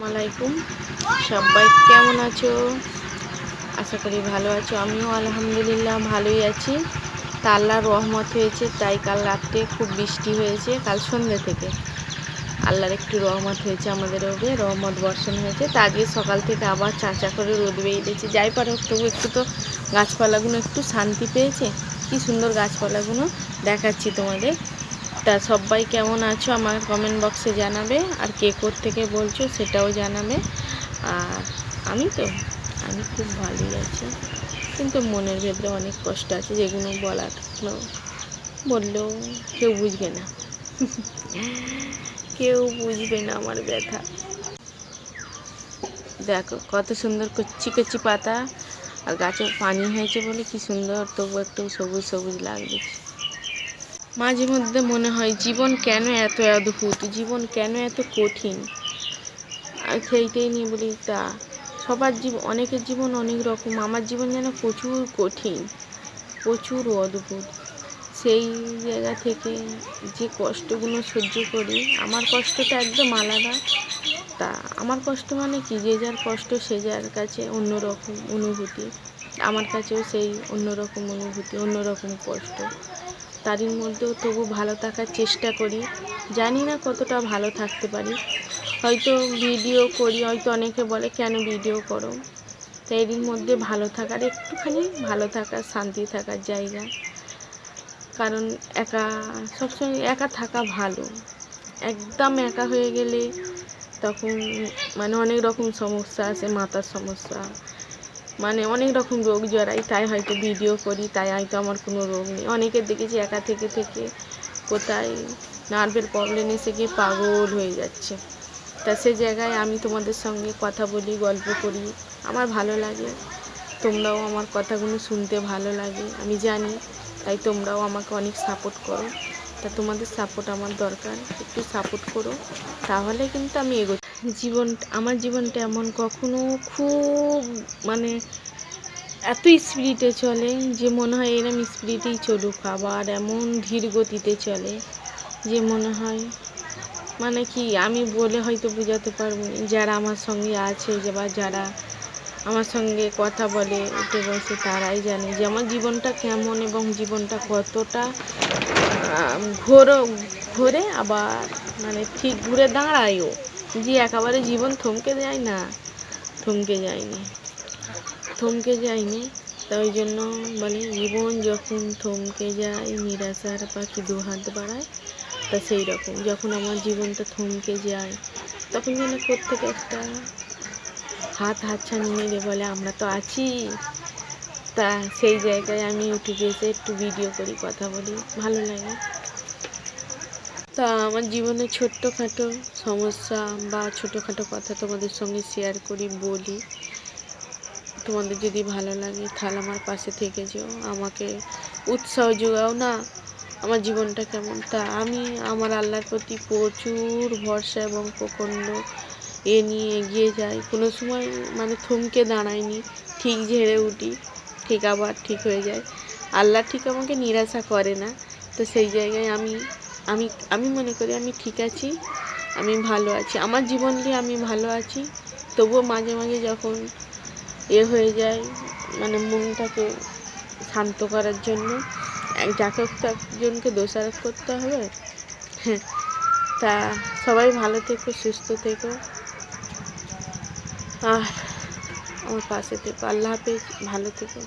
আলাইকুম সবাই কেমন আছো? আশা করি ভালো আছো। আমিও আলহামদুলিল্লাহ ভালোই আছি। তা রহমত হয়েছে, তাই কাল রাত্রে খুব বৃষ্টি হয়েছে, কাল সন্ধ্যে থেকে। আল্লাহর একটু রহমত হয়েছে আমাদের ওপরে, রহমত বর্ষণ হয়েছে। তা আজকে সকাল থেকে আবার চাঁচা করে রোদ বেরিয়েছে যাই পারে তবু একটু তো গাছপালাগুলো একটু শান্তি পেয়েছে। কি সুন্দর গাছপালাগুলো দেখাচ্ছি তোমাদের। তা সবাই কেমন আছো আমার কমেন্ট বক্সে জানাবে আর কে থেকে বলছো সেটাও জানাবে। আর আমি তো, আমি খুব ভালোই আছি। কিন্তু মনের ভেতরে অনেক কষ্ট আছে যেগুলো বলার। বললেও কেউ বুঝবে না। কেউ বুঝবে না আমার ব্যথা। দেখো কত সুন্দর কচ্ছি কচ্ছি পাতা আর গাছে পানি হয়েছে বলে কি সুন্দর, তবু একটু সবুজ সবুজ লাগছে মাঝে মধ্যে মনে হয়, জীবন কেন এত অদ্ভুত? জীবন কেন এত কঠিন? আর সেইটাই নিয়ে বলি, তা সবার জীবন অনেকের জীবন অনেক রকম, আমার জীবন যেন প্রচুর কঠিন, প্রচুর অদ্ভুত। সেই জায়গা থেকে যে কষ্টগুলো সহ্য করি, আমার কষ্টটা একদম আলাদা। তা আমার কষ্ট মানে কি? যে যার কষ্ট, সে যার কাছে অন্যরকম অনুভূতি। আমার কাছেও সেই অন্যরকম অনুভূতি, অন্যরকম কষ্ট। তারই মধ্যেও তবু ভালো থাকার চেষ্টা করি। জানি না কতটা ভালো থাকতে পারি। হয়তো ভিডিও করি, হয়তো অনেকে বলে, কেন ভিডিও করো? তাই এর মধ্যে ভালো থাকার, একটুখানি ভালো থাকার, শান্তি থাকার জায়গা। কারণ একা, সবসময় একা থাকা ভালো। একদম একা হয়ে গেলে তখন মানে অনেক রকম সমস্যা আছে, মাথার সমস্যা। মানে অনেক রকম রোগ জড়াই, তাই হয়তো ভিডিও করি, তাই হয়তো আমার কোনো রোগ নেই। অনেকের দেখেছি একা থেকে থেকে কোথায় নার্ভের প্রবলেম এসে গিয়ে পাগল হয়ে যাচ্ছে। তা সে জায়গায় আমি তোমাদের সঙ্গে কথা বলি, গল্প করি। আমার ভালো লাগে, তোমরাও আমার কথাগুলো শুনতে ভালো লাগে, আমি জানি, তাই তোমরাও আমাকে অনেক সাপোর্ট করো। তা তোমাদের সাপোর্ট আমার দরকার। একটু সাপোর্ট করো, তাহলে কিন্তু আমি এগো জীবন, আমার জীবনটা এমন কখনো খুব মানে এত স্পিরিটে চলে যে মনে হয় এরম স্পিরিটেই চলুক। আবার এমন ধীর গতিতে চলে যে মনে হয় মানে কি আমি বলে হয়তো বোঝাতে পারব যারা আমার সঙ্গে আছে বা যারা আমার সঙ্গে কথা বলে, উঠে বসে তারাই জানে যে আমার জীবনটা কেমন এবং জীবনটা কতটা ঘোর, ঘোরে আবার মানে ঠিক ঘুরে দাঁড়ায়ও যে একেবারে জীবন থমকে যায় না, থমকে যায়নি থমকে যায়নি। তা ওই জন্য বলে জীবন যখন থমকে যায়, নিরাশার পাখি দু হাত বাড়ায়, তা সেই রকম যখন আমার জীবনটা থমকে যায়, তখন যেন প্রত্যেক একটা হাত হাতছানি মেরে বলে, আমরা তো আছি। তা সেই জায়গায় আমি ইউটিউবে এসে একটু ভিডিও করি, কথা বলি। ভালো লাগে। তা আমার জীবনে ছোট্টখাটো সমস্যা বা ছোটোখাটো কথা তোমাদের সঙ্গে শেয়ার করি, বলি। তোমাদের যদি ভালো লাগে, তাহলে আমার পাশে থেকে যেও। আমাকে উৎসাহ যোগাও না, আমার জীবনটা কেমন। তা আমি, আমার আল্লাহর প্রতি প্রচুর ভরসা এবং প্রখণ্ড এ নিয়ে এগিয়ে যাই। কোনো সময় মানে থমকে দাঁড়ায়নি ঠিক ঝেড়ে উঠি, ঠিক আবার ঠিক হয়ে যায়। আল্লাহ ঠিক আমাকে নিরাশা করে না। তো সেই জায়গায় আমি আমি আমি মনে করি আমি ঠিক আছি, আমি ভালো আছি। আমার জীবন নিয়ে আমি ভালো আছি, তবুও মাঝে মাঝে যখন এ হয়ে যায় মানে মনটাকে শান্ত করার জন্য যাকে তো একজনকে দোষারোপ করতে হবে। হ্যাঁ তা সবাই ভালো থেকো, সুস্থ থেকো। আর আমার পাশে থেকো আল্লাহ হাফেজ ভালো থেকো।